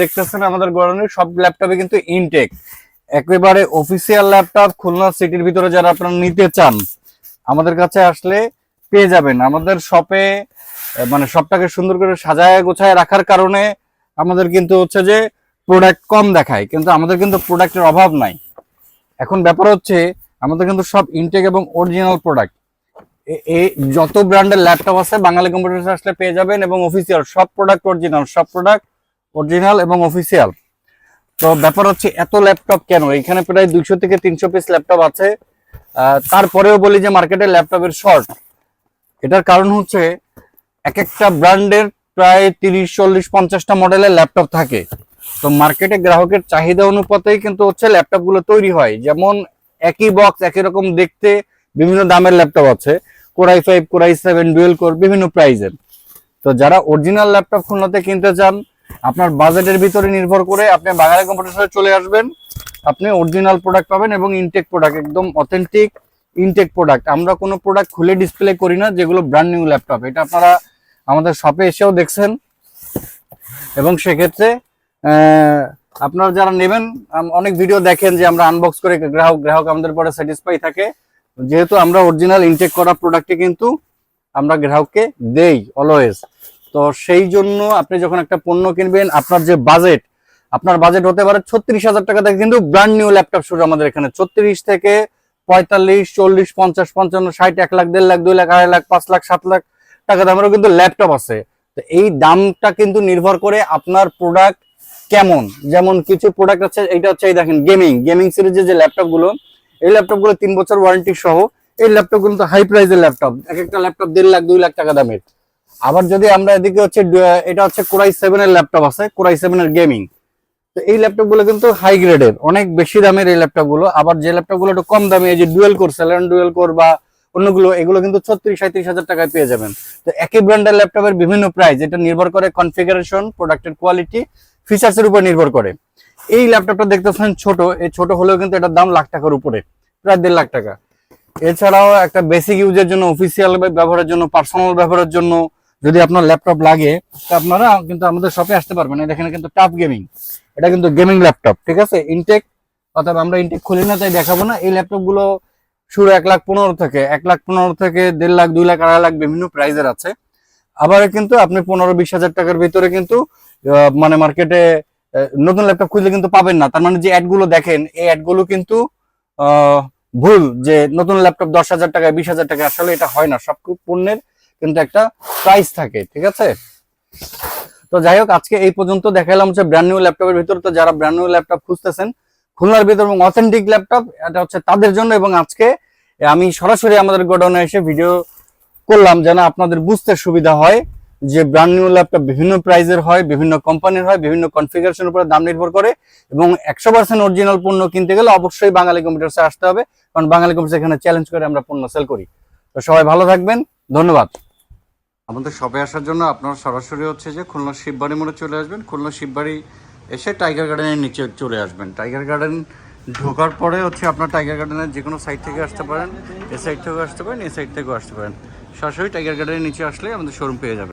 দেখতেছেন আমাদের গড়নের সব ল্যাপটপে কিন্তু ইনটেক একেবারে অফিসিয়াল ল্যাপটপ খুলনা সিটির ভিতরে যারা আপনারা নিতে চান, আমাদের কাছে আসলে পেয়ে যাবেন। আমাদের শপে মানে সবটাকে সুন্দর করে সাজায় গোছায় রাখার কারণে আমাদের কিন্তু হচ্ছে যে প্রোডাক্ট কম দেখায়, কিন্তু আমাদের কিন্তু প্রোডাক্টের অভাব নাই। এখন ব্যাপার হচ্ছে, আমাদের কিন্তু সব ইনটেক এবং অরিজিনাল প্রোডাক্ট এই যত ব্র্যান্ডের ল্যাপটপ আছে, বাঙালি কম্পিউটার আসলে পেয়ে যাবেন এবং অফিসিয়াল সব প্রোডাক্ট অরিজিনাল সব প্রোডাক্ট অরিজিনাল এবং অফিসিয়াল তো ব্যাপার হচ্ছে, এত ল্যাপটপ কেন? এখানে প্রায় দুইশো থেকে তিনশো পিস ল্যাপটপ আছে। তারপরেও বলি যে মার্কেটে ল্যাপটপের শর্ট এটার কারণ হচ্ছে, এক একটা ব্র্যান্ডের প্রায় তিরিশ, চল্লিশ, পঞ্চাশটা মডেলের ল্যাপটপ থাকে। তো মার্কেটে গ্রাহকের চাহিদা অনুপাতেই কিন্তু হচ্ছে ল্যাপটপগুলো তৈরি হয়। যেমন একই বক্স একই রকম দেখতে বিভিন্ন দামের ল্যাপটপ আছে। Core i five core i seven dual core বিভিন্ন প্রাইজের তো যারা অরিজিনাল ল্যাপটপ খুলনাতে কিনতে চান আপনার বাজেটের ভিতরে নির্ভর করে আপনি বাঙালি কম্পিউটার চলে আসবেন। আপনি অরিজিনাল প্রোডাক্ট পাবেন এবং ইনটেক প্রোডাক্ট একদম অথেন্টিক ইনটেক প্রোডাক্ট আমরা কোনো প্রোডাক্ট খুলে ডিসপ্লে করি না, যেগুলো ব্র্যান্ড নিউ ল্যাপটপ এটা আপনারা আমাদের শপে এসেও দেখছেন। এবং সেক্ষেত্রে আপনারা যারা নেবেন অনেক ভিডিও দেখেন যে আমরা আনবক্স করে গ্রাহক গ্রাহক আমাদের পরে স্যাটিসফাই থাকে। যেহেতু আমরা অরিজিনাল ইনটেক করা প্রোডাক্টে কিন্তু আমরা গ্রাহককে দেই অলওয়েজ তো সেই জন্য আপনি যখন একটা পণ্য কিনবেন, আপনার যে বাজেট আপনার বাজেট হতে পারে ছত্রিশ হাজার টাকা থেকে কিন্তু ব্র্যান্ড নিউ ল্যাপটপ শুরু আমাদের এখানে। ছত্রিশ থেকে পঁয়তাল্লিশ, চল্লিশ, পঞ্চাশ, পঞ্চান্ন, ষাট, এক লাখ, দেড় লাখ, দুই লাখ, আড়াই লাখ, পাঁচ লাখ, সাত লাখ টাকা দামেরও কিন্তু ল্যাপটপ আছে। তো এই দামটা কিন্তু নির্ভর করে আপনার প্রোডাক্ট কেমন। যেমন কিছু প্রোডাক্ট আছে, এইটা হচ্ছে এই দেখেন গেমিং গেমিং সিরিজের যে ল্যাপটপগুলো, এই ল্যাপটপগুলো তিন বছর ওয়ারেন্টি সহ, এই ল্যাপটপগুলো তো হাই প্রাইসের ল্যাপটপ এক একটা ল্যাপটপ দেড় লাখ, দুই লাখ টাকা দামের। আবার যদি আমরা এদিকে হচ্ছে এটা হচ্ছে কোরাই সেভেন এর ল্যাপটপ আছে, কোরাই সেভেন এর গেমিং তো এই ল্যাপটপগুলো কিন্তু হাই গ্রেডের অনেক বেশি দামের এই ল্যাপটপগুলো আবার যে ল্যাপটপগুলো একটু কম দামে, এই যে dual core Celeron dual core বা অন্যগুলো, এগুলো কিন্তু ছত্রিশ সাঁত্রিশ হাজার টাকায় পেয়ে যাবেন। তো একই ব্র্যান্ডের ল্যাপটপের বিভিন্ন প্রাইস এটা নির্ভর করে কনফিগারেশন প্রোডাক্টের কোয়ালিটি ফিচার্স এর উপর নির্ভর করে। এই ল্যাপটপটা দেখতেছেন ছোট, এই ছোট হলেও কিন্তু এটার দাম লাখ টাকার উপরে, প্রায় দেড় লাখ টাকা। এছাড়াও একটা বেসিক ইউজের জন্য অফিসিয়াল ব্যবহারের জন্য পার্সোনাল ব্যবহারের জন্য যদি আপনার ল্যাপটপ লাগে আপনারা কিন্তু আমাদের শপে আসতে পারবেন। এই দেখেন কিন্তু টাফ গেমিং এটা কিন্তু গেমিং ল্যাপটপ ঠিক আছে? ইনটেক অর্থাৎ আমরা ইনটেক খুলি না, তাই দেখাবো না। এই ল্যাপটপগুলো শুরু এক লাখ পনেরো থেকে, এক লাখ পনেরো থেকে দেড় লাখ, দুই লাখ, আড়াই লাখ বিভিন্ন প্রাইজের আছে। আবার কিন্তু আপনি পনেরো, বিশ হাজার টাকার ভিতরে কিন্তু মানে মার্কেটে নতুন ল্যাপটপ খুঁজলে কিন্তু পাবেন না। তার মানে যে অ্যাডগুলো দেখেন, এই অ্যাডগুলো কিন্তু ভুল যে নতুন ল্যাপটপ দশ হাজার টাকা বিশ হাজার টাকা আসলে এটা হয় না। সব পণ্যের কিন্তু একটা প্রাইস থাকে, ঠিক আছে? তো যাই হোক, আজকে এই পর্যন্ত দেখালাম হচ্ছে ব্র্যান্ড নিউ ল্যাপটপের ভিতরে। তো যারা ব্র্যান্ড নিউ ল্যাপটপ খুঁজতেছেন, খুলনার ভিতর এবং অথেন্টিক ল্যাপটপ এটা হচ্ছে তাদের জন্য এবং আজকে আমি সরাসরি আমাদের গোডাউনে এসে ভিডিও করলাম যেন আপনাদের বুঝতে সুবিধা হয়। যে ব্র্যান্ড নিউ ল্যাপটপ বিভিন্ন প্রাইজের হয়, বিভিন্ন কোম্পানির হয়, বিভিন্ন কনফিগারেশনের উপরে দাম নির্ভর করে এবং একশো পার্সেন্ট অরিজিনাল পণ্য কিনতে গেলে অবশ্যই বাঙালি কম্পিউটার্সে আসতে হবে। কারণ বাঙালি কম্পিউটার এখানে চ্যালেঞ্জ করে আমরা পণ্য সেল করি। তো সবাই ভালো থাকবেন। ধন্যবাদ। আমাদের সবাই আসার জন্য আপনারা সরাসরি হচ্ছে যে খুলনা শিববাড়ি মোড়ে চলে আসবেন। খুলনা শিববাড়ি এসে টাইগার গার্ডেনের নিচে চলে আসবেন। টাইগার গার্ডেন ঢোকার পরে হচ্ছে আপনার টাইগার গার্ডেনের যে কোনো সাইড থেকে আসতে পারেন। এ সাইড থেকেও আসতে পারেন, এ সাইড থেকেও আসতে পারেন। সরাসরি টাইগার গার্ডেনের নিচে আসলে আমাদের শোরুম পেয়ে যাবেন।